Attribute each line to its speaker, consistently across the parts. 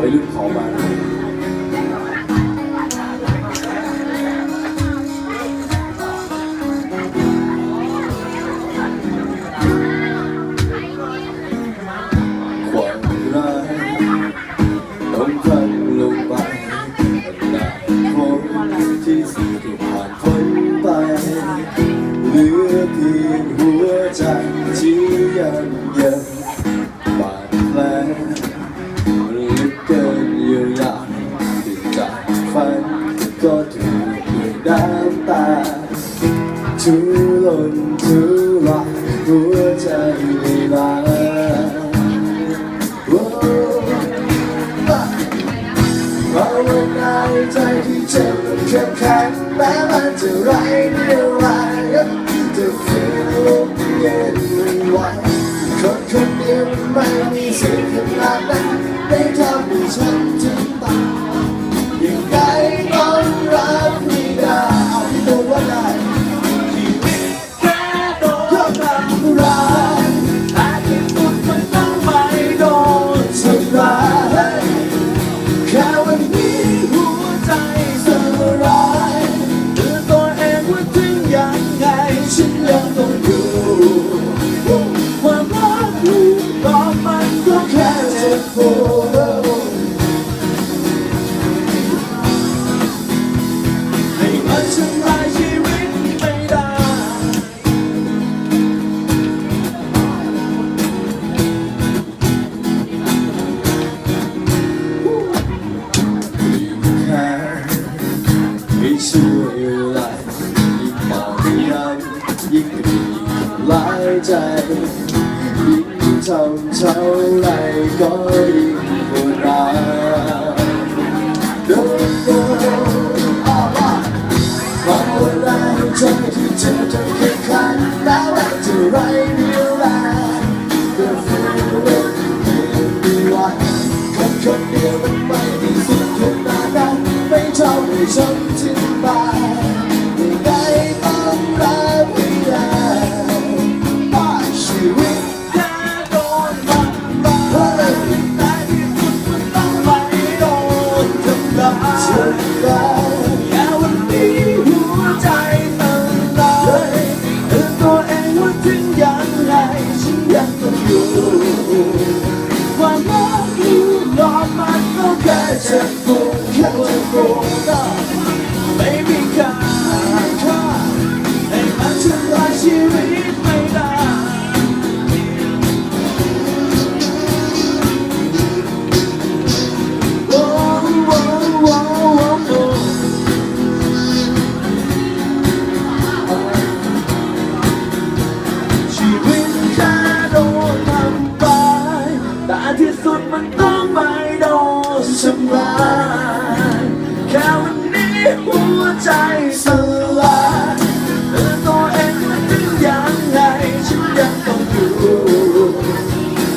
Speaker 1: วัยรุ่นขอมา หัวใจไม่ลาโอ้ภาวนาในใจที่เจ็บมันเข้มแข็งแม้มันจะไร้เรี่ยวแรงจะฝืนลมเย็นไม่ไหวคนคนเดียวไม่มีสิทธิ์ขนาดนั้นได้ทำให้ฉัน ย
Speaker 2: ชีวิตไม่ได้
Speaker 1: แค่ไม่ช่วยอะไรยิ่งบอกย้ำยิ่งดียิ่งทำเท่าไรก็ยิ่งปวดร้าวโดนโดนอ้าวว่าความว่าแรงใจ ที่เจ็บจนแข็งขันแล้วมันจะไรเรียวแรงก็ฝืนเล่นไม่ไหวคนคนเยังต้องอ
Speaker 2: ยู่ค ดมันต้องไม่โดนสบา
Speaker 1: ย
Speaker 2: แค่วันนี้หัวใจสลายเออตัวเองมัน
Speaker 1: เป็
Speaker 2: นยังไงฉันยังต้องอยู่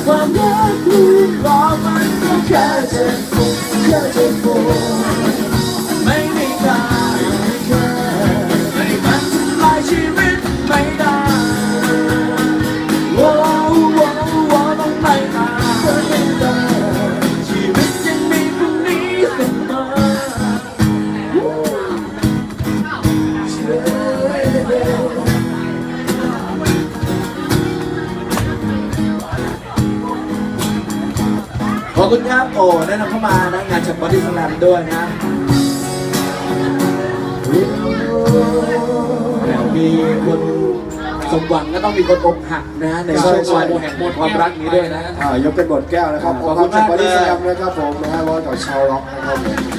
Speaker 2: ความรักลูกหลอมันก็แค่เจ็บปวดแค่เจ็บปวด คุณครับโอ้แนะนำเข้ามานะงานจากบอดี้สแลมด้วยนะแล้วมีคนสมหวังก็ต้องมีคนอกหักนะในช่วงวันแห่งความรักนี้ด้วยนะ
Speaker 1: อ่ายกเป็นบทแก้วนะครับ
Speaker 2: ขอบคุณ
Speaker 1: จาก
Speaker 2: มาก
Speaker 1: บริ
Speaker 2: เลย
Speaker 1: ษัทนะครับผมนะฮะร้อยกับชาวล็อกนะครับผม